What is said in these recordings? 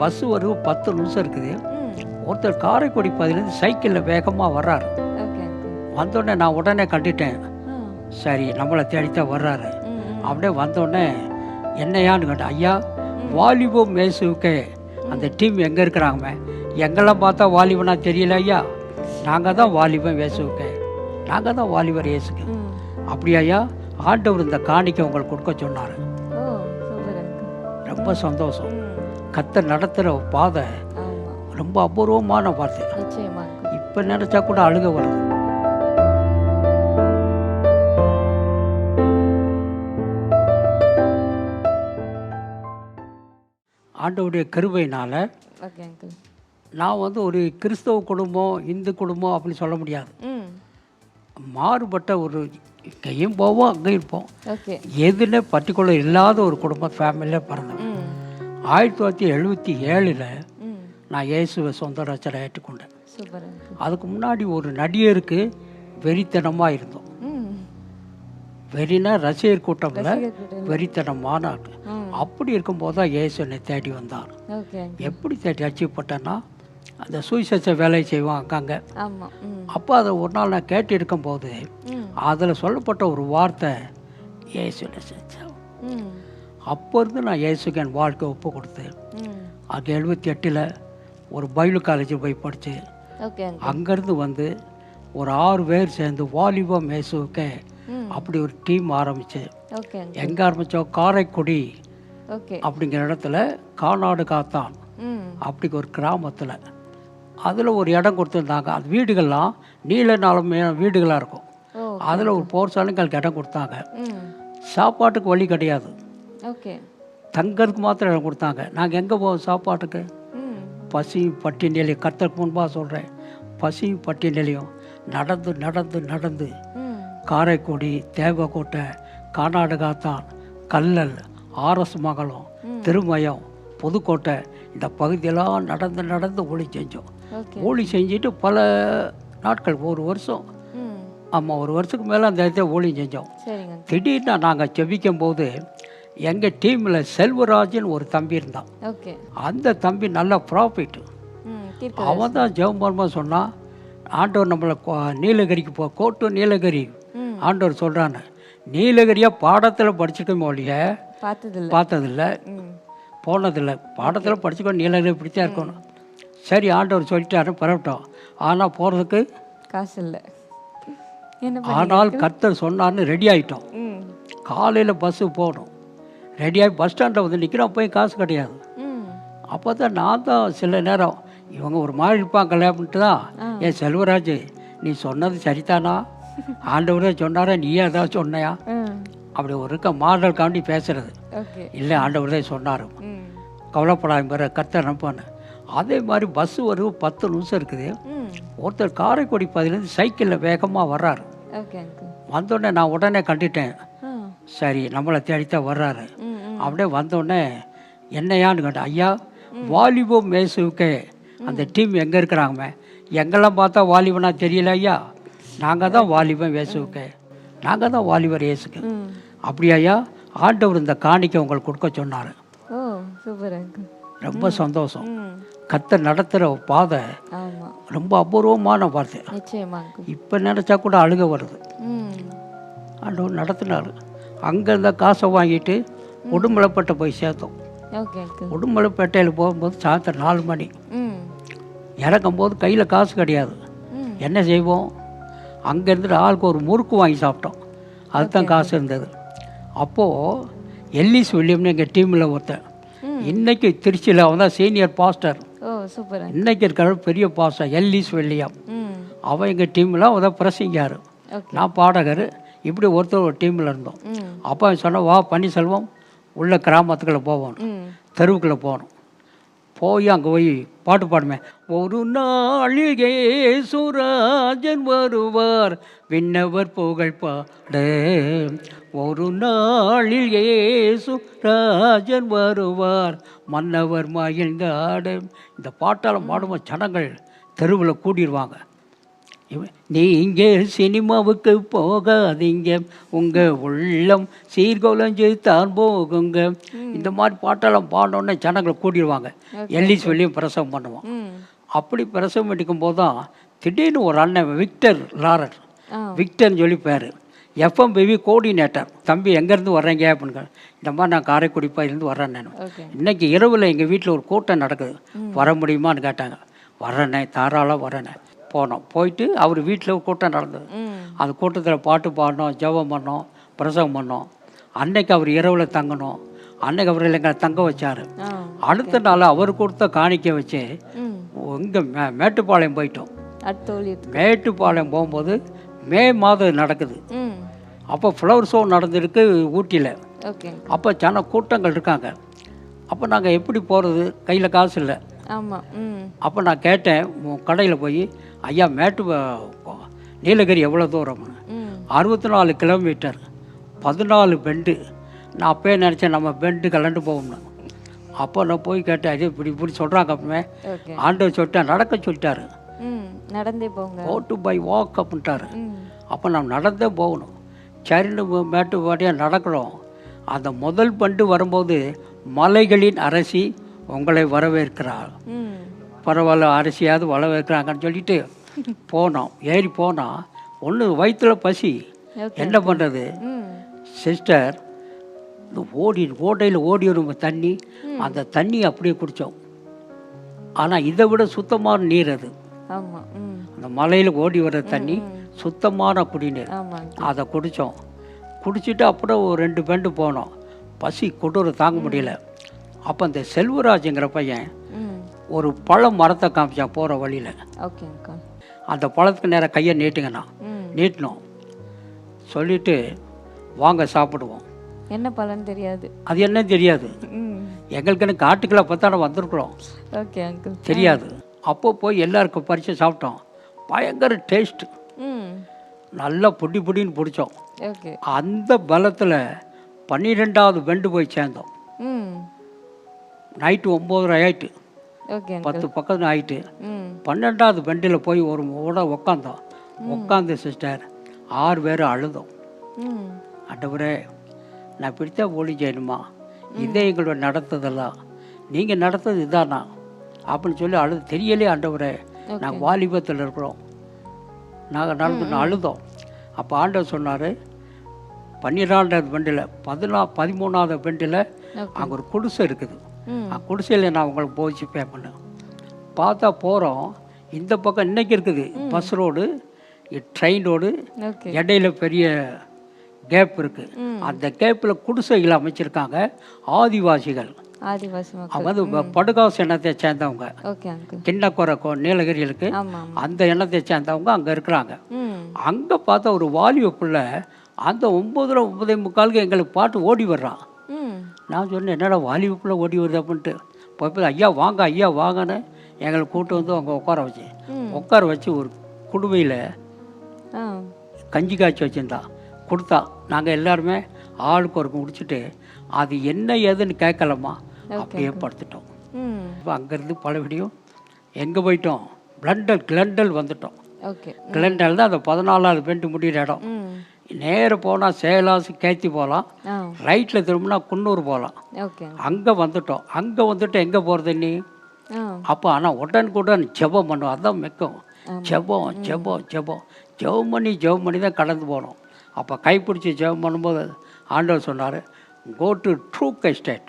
Bus ஒரு பத்து நிமிஷம் இருக்குது. ஒருத்தர் காரைக்குடி பதிலேருந்து சைக்கிளில் வேகமாக வர்றாரு. வந்தோடனே நான் உடனே கண்டுட்டேன். சரி நம்மளை தேடித்தான் வர்றாரு. அப்படியே வந்தோடனே என்னையான்னு கேட்டேன் ஐயா வாலிபம் மேசுவுக்கு அந்த டீம் எங்கே இருக்கிறாங்க எங்கெல்லாம் பார்த்தா வாலிபனா தெரியல ஐயா. நாங்கள் தான் வாலிபம் வேசுவுக்கு நாங்கள் தான் வாலிபர் இயேசுக்கு. ம். அப்படியா ஐயா? ஆண்டவர் இந்த காணிக்கை உங்களுக்கு கொடுக்க சொன்னார். ரொம்ப சந்தோஷம். கத்தை நடத்துகிற பாதை ரொம்ப அபூர்வமான வார்த்தை. இப்போ நினச்சா கூட அழுக வருது. ஆண்டவருடைய கருவையினால் நான் வந்து ஒரு கிறிஸ்தவ குடும்பம் இந்து குடும்பம் அப்படின்னு சொல்ல முடியாது. மாறுபட்ட ஒரு இங்கேயும் போவோம் அங்கேயும் இருப்போம். எதுன்னு பர்டிகுலர் இல்லாத ஒரு குடும்பம் ஃபேமிலியில் பிறந்தேன் ஆயிரத்தி தொள்ளாயிரத்தி எழுபத்தி ஏழில் நான் இயேசுவை சொந்த ரச்சனை ஏற்றுக்கொண்டேன் அதுக்கு முன்னாடி ஒரு நடிகருக்கு வெறித்தனமாக இருந்தோம். வெறினா ரசிகர் கூட்டம்ல. வெறித்தனமான ஆள். அப்படி இருக்கும்போது தான் இயேசு என்னை தேடி வந்தார். எப்படி தேடி அச்சீவ் பண்ணேன்னா அந்த சுவிசேஷ வேலையை செய்வோம் அங்கங்கே. அப்போ அதை ஒரு நாள் நான் கேட்டு இருக்கும்போது அதில் சொல்லப்பட்ட ஒரு வார்த்தை செஞ்சேன் ம் அப்போ இருந்து நான் இயேசுக்கு என் வாழ்க்கை ஒப்பு கொடுத்தேன். அது எழுபத்தி எட்டில் ஒரு பைபிள் காலேஜ் போய் படித்து ஓகே அங்கிள். அங்கேருந்து வந்து ஒரு ஆறு பேர் சேர்ந்து வாலிபம் இயேசுக்கு அப்படி ஒரு டீம் ஆரம்பிச்சு. எங்கே ஆரம்பித்தோம் காரைக்குடி அப்படிங்கிற இடத்துல கானாடு காத்தான். அப்படி ஒரு கிராமத்தில். அதில் ஒரு இடம் கொடுத்துருந்தாங்க. அது வீடுகள்லாம் நீல நாளமே வீடுகளாக இருக்கும். அதில் ஒரு போர்சாலும் எங்களுக்கு இடம் கொடுத்தாங்க. சாப்பாட்டுக்கு வழி கிடையாது. தங்கறதுக்கு மாத்திரம் இடம் கொடுத்தாங்க. நாங்கள் எங்கே போவோம் சாப்பாட்டுக்கு? பசி பட்டினிலையும் கத்தருக்கு முன்பாக சொல்கிறேன் பசி பட்டினிலையும் நடந்து நடந்து நடந்து. ம். காரைக்குடி தேவக்கோட்டை கானாடுகாத்தான் கல்லல் ஆர்எஸ் மங்கலம் திருமயம் புதுக்கோட்டை இந்த பகுதியெல்லாம் நடந்து நடந்து ஊழி செஞ்சோம். ஊழி செஞ்சுட்டு பல நாட்கள் ஒரு வருஷம். ஆமாம் ஒரு வருஷத்துக்கு மேலே அந்த இடத்துல ஊழியம் செஞ்சோம். திடீர்னு நாங்கள் செபிக்கும் போது எங்கள் டீமில் செல்வராஜன் ஒரு தம்பி இருந்தான். ஓகே. அந்த தம்பி நல்ல ப்ராஃபிட் அவன் தான் ஜெவம்பரமாக சொன்னான் ஆண்டவர் நம்மளை நீலகிரிக்கு போ கோட்டு நீலகிரி. ஆண்டவர் சொல்கிறான்னு நீலகிரியாக பாடத்தில் படிச்சிருக்கோம் ஒழிய பார்த்ததில்ல. போனதில்லை. பாடத்தில் படிச்சுக்கோ நீலகிரி இப்படித்தான் இருக்கணும். சரி ஆண்டவர் சொல்லிட்டாரு பரவட்டும் ஆனால் போகிறதுக்கு காசு இல்லை. ஆனால் கர்த்தர் சொன்னார்னு ரெடி ஆகிட்டோம் காலையில் பஸ்ஸு போகணும் ரெடியாகி பஸ் ஸ்டாண்டில் வந்து நிற்கிறோம் போய் காசு கிடையாது அப்போ தான் நான் தான் சில நேரம் இவங்க ஒரு மாதிரி இருப்பாங்களே அப்படின்ட்டு தான் ஏன் செல்வராஜ் நீ சொன்னது சரிதானா? ஆண்டவரே சொன்னாரா நீயே ஏதாவது சொன்னையா? அப்படி ஒரு இருக்க மாடல் காண்டி பேசுறது. இல்லை ஆண்டவரே சொன்னார். ம். கவலைப்படாத பிற கர்த்தர் அனுப்பான்னு அதே மாதிரி பஸ்ஸு ஒரு பத்து நிமிஷம் இருக்குது. ஒருத்தர் காரைக்குடி பதிலேருந்து சைக்கிளில் வேகமாக வர்றாரு. வந்தோடனே நான் உடனே கண்டுட்டேன். சரி நம்மளை தேடித்தான் வர்றாரு. அப்படியே வந்தோடனே என்னையான்னு கேட்டேன் ஐயா வாலிபம் மேசுவுக்கு அந்த டீம் எங்கே இருக்கிறாங்க எங்கெல்லாம் பார்த்தா வாலிபனா தெரியல ஐயா. நாங்கள் தான் வாலிபம் இயேசுவுக்கு நாங்கள் தான் வாலிபர் இயேசுக்கு. ம். அப்படியா ஐயா ஆண்டவர் இந்த காணிக்கை உங்களுக்கு கொடுக்க சொன்னார். ரொம்ப சந்தோஷம். கத்தை நடத்துகிற பாதை ரொம்ப அபூர்வமான வார்த்தை இப்போ நினச்சா கூட அழுக வருது. ஆண்டவர் நடத்தினார். அங்கே இருந்த காசை வாங்கிட்டு உடுமலைப்பேட்டை போய் சேர்த்தோம். உடுமலைப்பேட்டையில் போகும்போது சாயந்தரம் நாலு மணி. ம். இறக்கும்போது கையில் காசு கிடையாது. என்ன செய்வோம்? அங்கே இருந்துட்டு ஆளுக்கு ஒரு முறுக்கு வாங்கி சாப்பிட்டோம். அதுதான் காசு இருந்தது. அப்போது எல்லிஸ் வில்லியம்னு எங்கள் டீமில் ஒருத்தன். இன்னைக்கு திருச்சியில் அவன் தான் சீனியர் பாஸ்டர் இன்னைக்கு இருக்கிற பெரிய பாஸ்டர் எல்லிஸ் வில்லியம். அவன் எங்கள் டீமில் அவன் தான் பிரசிங்கார் நான் பாடகர். இப்படி ஒருத்தர் ஒரு டீமில் இருந்தோம். அப்போ சொன்னான் வா பன்னீர்செல்வம் உள்ள கிராமத்துக்குள்ளே போவோம் தெருவுக்குள்ளே போகணும். போய் அங்கே போய் பாட்டு பாடுமே. ஒரு நாளில் சுராஜன் வருவார் விண்ணவர் புகழ் பாட. ஒரு நாளில் ஏசு ராஜன் வருவார் மன்னவர் மகிழ்ந்தாட இந்த பாட்டால் பாடும்போது ஜனங்கள் தெருவில் கூடிடுவாங்க இவன், நீங்க சினிமாவுக்கு போகாதீங்க. உங்க உள்ளம் சீர்குலைஞ்சு தான் போகுங்க. இந்த மாதிரி பாட்டெல்லாம் பாடணுன்னே ஜனங்களை கூட்டிடுவாங்க. எல்லிஸ் வெளியும் பிரசவம் பண்ணுவோம். அப்படி பிரசவம் எடுக்கும் போது தான் திடீர்னு ஒரு அண்ணன் விக்டர் லாரர். விக்டர்னு சொல்லி பேர் எஃப்எம்பிவி கோஆர்டினேட்டர். தம்பி எங்கேருந்து வர்றீங்க? அப்படின்னு இந்த மாதிரி நான் காரைக்குடி இருந்து வர்றேன் நான். ஓகே. இன்னைக்கு இரவில் எங்கள் வீட்டில் ஒரு கூட்டம் நடக்குது. வர முடியுமான்னு கேட்டாங்க. வர்றேனே தாராளம் வரேனே போனோம். போயிட்டு அவர் வீட்டில் கூட்டம் நடந்தது. அந்த கூட்டத்தில் பாட்டு பாடினோம் ஜெபம் பண்ணோம் பிரசவம் பண்ணோம். அன்னைக்கு அவர் இரவில் தங்கணும். அன்னைக்கு அவர் எங்களை தங்க வச்சார். அடுத்த நாள் அவர் கொடுத்த காணிக்கை வச்சு இங்கே மே மேட்டுப்பாளையம் போயிட்டோம். மேட்டுப்பாளையம் போகும்போது மே மாதம் நடக்குது. அப்போ ஃப்ளவர் ஷோ நடந்திருக்கு ஊட்டியில். அப்போ ஜன கூட்டங்கள் இருக்காங்க. அப்போ நாங்கள் எப்படி போகிறது கையில் காசு இல்லை. ஆமாம் அப்போ நான் கேட்டேன் கடையில் போய் ஐயா மேட்டு நீலகிரி எவ்வளோ தூரம்னு அறுபத்தி நாலு கிலோமீட்டர். பதினாலு பெண்டு. நான் அப்பயே நினச்சேன் நம்ம பெண்டு கலண்டு போகணும்னு அப்போ நான் போய் கேட்டேன் இது இப்படி இப்படி சொல்கிறாங்க அப்பமே. ஓகே. ஆண்டவர் சொல்லிட்டேன் நடக்க சொல்லிட்டாரு. நடந்தே போங்க. ஓட்டு பை வாக் அப்படின்ட்டாரு. அப்போ நம்ம நடந்தே போகணும். சரின்னு மேட்டு வாட்டியாக நடக்கிறோம் அந்த முதல் பண்டு வரும்போது மலைகளின் அரசி உங்களை வரவேற்கிறாள். பரவாயில்ல அரசியாவது வரவேற்கிறாங்கன்னு சொல்லிட்டு போனோம். ஏறி போனால் ஒன்று வயிற்றுல பசி. என்ன பண்ணுறது சிஸ்டர் இந்த ஓடி ஓடையில் ஓடி வரும் தண்ணி. அந்த தண்ணி அப்படியே குடித்தோம் ஆனால் இதை விட சுத்தமான நீர் அது. அந்த மலையில் ஓடி வர தண்ணி சுத்தமான குடிநீர் அதை குடித்தோம் குடிச்சிட்டு அப்புறம் ஒரு ரெண்டு பெண்டு போனோம். பசி கொடூர தாங்க முடியல. அப்போ அந்த செல்வராஜுங்கிற பையன் ஒரு பழம் மரத்தை காமிச்சான் போகிற வழியில். ஓகே அந்த பழத்துக்கு நேராக கையை நீட்டுங்கண்ணா. நீட்டினோம் சொல்லிட்டு வாங்க சாப்பிடுவோம். என்ன பலன் தெரியாது. அது என்ன தெரியாது. எங்களுக்குன்னு காட்டுக்குள்ள பார்த்தான வந்திருக்கிறோம். ஓகே அங்கிள் தெரியாது. அப்போ போய் எல்லாருக்கும் பறித்து சாப்பிட்டோம். பயங்கர டேஸ்ட் ம். நல்லா புடி புடின்னு பிடிச்சோம். அந்த பலத்தில் பன்னிரெண்டாவது பெண்டு போய் சேர்ந்தோம். நைட்டு ஒம்போதரை ஆயிட்டு. பத்து பக்கத்து ஆயிட்டு. ம். பன்னெண்டாவது பெண்டில் போய் ஒரு ஓட உக்காந்தோம். உட்காந்து சிஸ்டர் ஆறு பேர் அழுதோம். ம். ஆண்டவரே நான் பிடிச்சா ஓடி செய்யணுமா இதே எங்களோட நடத்ததெல்லாம் நீங்கள் நடத்தது இதானா? அப்படின்னு சொல்லி அழுது தெரியலே ஆண்டவரே நாங்கள் வாலிபத்தில் இருக்கிறோம். நாங்கள் நடந்து அழுதோம். அப்போ ஆண்டவர் சொன்னார் பன்னிரெண்டாவது பெண்டில் பதினா பதிமூணாவது பெண்டில் அங்கே ஒரு குடிசை இருக்குது. குடிசையில் நான் உங்களுக்கு போச்சு பே பண்ணேன் பார்த்தா போகிறோம் இந்த பக்கம் இன்னைக்கு இருக்குது. பஸ் ரோடு ட்ரெயின் ரோடு இடையில பெரிய கேப் இருக்குது. அந்த கேப்பில் குடிசைகள் அமைச்சிருக்காங்க ஆதிவாசிகள். வந்து படுகாசு எண்ணத்தை சேர்ந்தவங்க. கிண்ணக்குறை நீலகிரிகளுக்கு அந்த எண்ணத்தை சேர்ந்தவங்க அங்கே இருக்கிறாங்க. அங்கே பார்த்தா ஒரு வாலிப பிள்ளை அந்த ஒம்பதுல ஒன்பதே முக்காலுக்கு எங்களுக்கு பாட்டு ஓடி வர்றான் நான் சொன்னேன் என்னடா வாலிப பிள்ளை ஓடி வருது? அப்படின்ட்டு. போய் ஐயா வாங்க ஐயா வாங்கன்னு எங்களை கூட்டு வந்து அவங்க உட்கார வச்சு. உட்கார வச்சு ஒரு குடுவையில் ஆ. கஞ்சி காய்ச்சி வச்சுருந்தா. கொடுத்தா. நாங்கள் எல்லாருமே ஆளுக்கு ஒரு முடிச்சுட்டு அது என்ன ஏதுன்னு கேட்கலாமா அப்படியே படுத்துட்டோம். இப்போ அங்கேருந்து பழபடியும் எங்கே போயிட்டோம்? பிளண்டல் கிளண்டல் வந்துட்டோம். ஓகே. கிளண்டல் தான் அந்த பதினாலாவது பெண்டு முடிகிற இடம். நேராக போனால் சேலாசு கேத்தி போகலாம் ரைட்டில் திரும்பினா குன்னூர் போகலாம் அங்கே வந்துட்டோம். அங்கே வந்துட்டு எங்கே போகிறது நீ? அப்போ ஆனால் உடனுக்குடன் ஜெபம் பண்ணுவோம். அதான் மிக்கம் ஜெபம் ஜெபம் ஜெபம் ஜெபம். பண்ணி ஜெபம் பண்ணி தான் கடந்து போனோம். அப்போ கைப்பிடிச்சி ஜெபம் பண்ணும்போது ஆண்டவர் சொன்னார் கோ டு ட்ரூக் எஸ்டேட்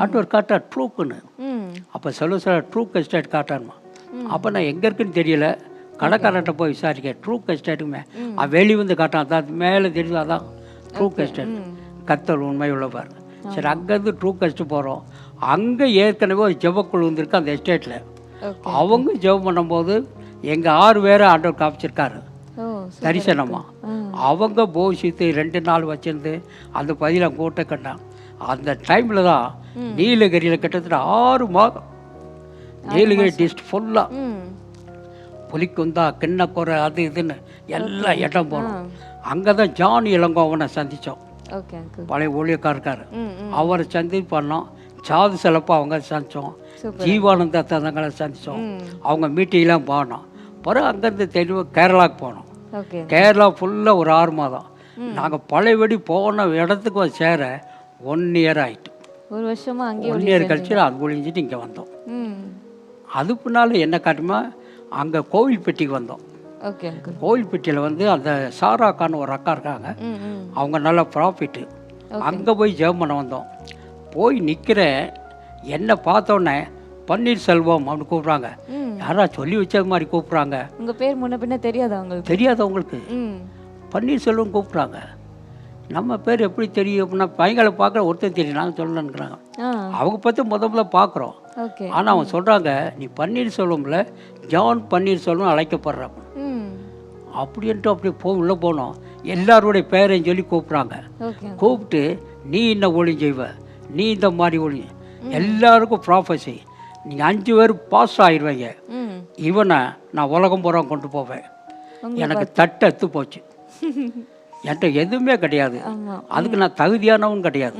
ஆண்டவர் காட்டா ட்ரூக்குன்னு அப்போ சொல்ல சொல்ல ட்ரூக் எஸ்டேட் காட்டாருமா அப்போ நான் எங்கே இருக்குன்னு தெரியல. கடைக்காரர்கிட்ட போய் விசாரிக்கேன் ட்ரூக் எஸ்டேட்டுமே அவன் வெளி வந்து காட்டான் அதான் மேலே தெரியுது அதான் ட்ரூக் எஸ்டேட் கத்தல் உண்மை உள்ளவர் சரி அங்கேருந்து ட்ரூக் எஸ்டேட் போகிறோம் அங்கே ஏற்கனவே ஒரு ஜெபக்குழு வந்திருக்கு அந்த எஸ்டேட்டில் அவங்க ஜெபம் பண்ணும்போது எங்கள் ஆறு பேரை ஆண்டவர் காமிச்சிருக்காரு. ஓ தரிசனமா. ஆ அவங்க போஷித்து ரெண்டு நாள் வச்சிருந்து அந்த பதில கூட்ட கண்டான் அந்த டைமில் தான் நீலகிரியில் கிட்டத்தட்ட ஆறு மாதம் நீலகிரி டிஸ்ட் ஃபுல்லாக புலிக்குந்தா கிண்ணக்குறை அது இதுன்னு எல்லா இடம் போனோம். அங்கே தான் ஜான் இளங்கோவனை சந்தித்தோம் பழைய ஊழியக்காரக்கார் அவரை சந்தி பண்ணோம் சாது சிலப்பா அவங்க சந்தித்தோம் ஜீவானந்த தந்தங்களை சந்தித்தோம் அவங்க மீட்டிங்லாம் போனோம். பிறகு அங்கேருந்து தெளிவாக கேரளாவுக்கு போனோம். கேரளா ஃபுல்லாக ஒரு ஆறு மாதம். நாங்கள் பழையபடி போன இடத்துக்கு சேர ஒன் இயர் ஆயிட்டு. ஒரு வருஷமா அங்கேயே ஒன் இயர் கழிச்சு அது ஒழிஞ்சிட்டு இங்கே வந்தோம். அது பின்னால் என்ன காட்டுமா? அங்கே கோவில்பட்டிக்கு வந்தோம். ஓகே அங்கிள் கோவில்பட்டியில் வந்து அந்த சாராக்கான்னு ஒரு அக்கா இருக்காங்க. அவங்க நல்ல ப்ராஃபிட்டு அங்கே போய் ஜெபம் பண்ண வந்தோம். போய் நிற்கிறேன் என்னை பார்த்தோன்னே பன்னீர்செல்வம் அப்படின்னு கூப்பிட்றாங்க. யாரா சொல்லி வச்சது மாதிரி கூப்பிட்றாங்க. உங்க பேர் முன்ன பின்ன தெரியாதா உங்களுக்கு? தெரியாதவங்களுக்கு ம். பன்னீர்செல்வம் கூப்பிட்றாங்க. நம்ம பேர் எப்படி தெரியும் அப்படின்னா பையங்களை பார்க்குற ஒருத்தர் தெரியும் நாங்கள் சொல்லணுங்கிறாங்க அவங்க பற்றி முத முதல்ல பார்க்குறோம். ஆனால் அவங்க சொல்கிறாங்க நீ பன்னீர்செல்வம்ல ஜான் பன்னீர்செல்வம் அழைக்கப்படுறாங்க ம். அப்படின்ட்டு அப்படி போ உள்ளே போனோம். எல்லாருடைய பேரையும் சொல்லி கூப்பிட்றாங்க. கூப்பிட்டு நீ இந்த ஒளி செய்வ நீ இந்த மாதிரி ஒளி எல்லாருக்கும் ப்ராஃபஸி நீங்கள் அஞ்சு பேர் பாஸ் ஆயிடுவீங்க இவனை நான் உலகம் பூரா கொண்டு போவேன். எனக்கு தட்டு எத்து போச்சு. என்கிட்ட எதுவுமே கிடையாது. அதுக்கு நான் தகுதியானவன் கிடையாது.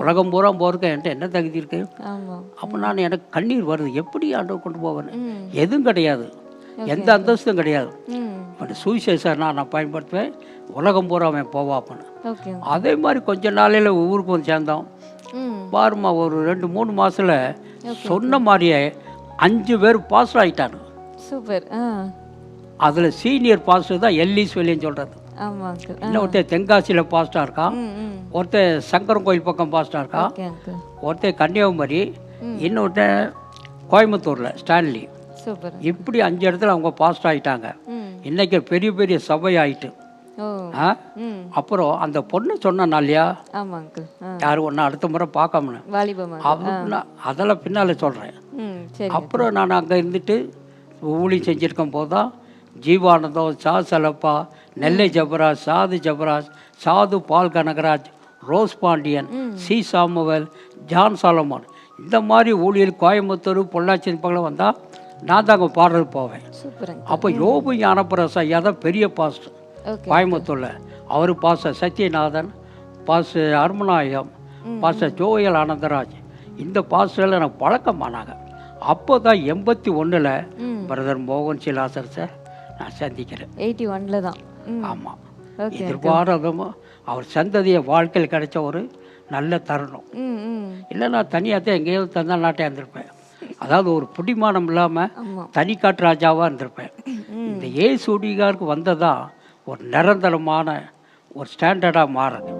உலகம் பூரா போகிறதுக்கு என்கிட்ட என்ன தகுதி இருக்கு? அப்போ நான் எனக்கு கண்ணீர் வருது. எப்படி ஆண்டவர் கொண்டு போவேன்னு? ம். எதுவும் கிடையாது. எந்த அந்தஸ்தும் கிடையாது. இப்போ சுவிசேஷம் நான் பயன்படுத்துவேன். உலகம் பூரா அவன் போவாப்பன்னு அதே மாதிரி கொஞ்ச நாளையில் ஊருக்கு வந்து சேர்ந்தோம். பாருமா ஒரு ரெண்டு மூணு மாசத்துல சொன்ன மாதிரியே அஞ்சு பேர் பாஸ் ஆகிட்டானு சூப்பர். அதில் சீனியர் பாஸ்டர் தான் எல்லிஸ் வெளியன்னு சொல்கிறது ஆ. இன்னொருத்தர் தென்காசியில் பாஸ்டாக ம் ஒருத்தர் சங்கரன் கோயில் பக்கம் பாஸ்டாக அங்கிள் ஒருத்தர் கன்னியாகுமரி இன்னொருத்தர் கோயம்புத்தூரில் ஸ்டான்லி. இப்படி அஞ்சு இடத்துல அவங்க பாஸ்ட் ஆகிட்டாங்க இன்னைக்கு பெரிய பெரிய சபை ஆயிட்டு. அப்புறம் அந்த பொண்ணு சொன்னா இல்லையா யாரும் ஒன்று அடுத்த முறை பார்க்காமனு. அதெல்லாம் பின்னால் சொல்கிறேன் அப்புறம் நான் அங்கே இருந்துட்டு ஊழி செஞ்சுருக்கும் போது தான் ஜீவானந்தம் சா செலப்பா நெல்லை Jabaraj Sadhu Jabaraj Sadhu Paul Kanagaraj Rose Pandian C. Samuel John Solomon. இந்த மாதிரி ஊழியர் கோயம்புத்தூர் பொள்ளாச்சி பக்கம் வந்தால் நான் தான் அங்கே பாடுறது போவேன். அப்போ யோபு ஞானப்பிரச ஐயா தான் பெரிய பாஸ்டர் கோயம்புத்தூரில். அவர் pastor Sathyanathan pastor Arumanayagam pastor Joel Anandaraj. இந்த பாஸ்டரில் எனக்கு பழக்கமானாங்க. அப்போ தான் எண்பத்தி ஒன்றில் பிரதர் மோகன் சிலாசரசை நான் சந்திக்கிறேன். எயிட்டி ஒன்ல தான். ஆமாம் எதிர்பாராதமோ அவர் சந்ததியை வாழ்க்கையில் கிடைச்ச ஒரு நல்ல தருணம். இல்லை நான் தனியாக தான் எங்கேயோ தந்தா நாட்டே இருந்திருப்பேன். அதாவது ஒரு பிடிமானம் இல்லாமல் தனிக்காட்டு ராஜாவாக இருந்திருப்பேன். இந்த ஏசுடிகாருக்கு வந்ததா ஒரு நிரந்தரமான ஒரு ஸ்டாண்டர்டாக மாறுது.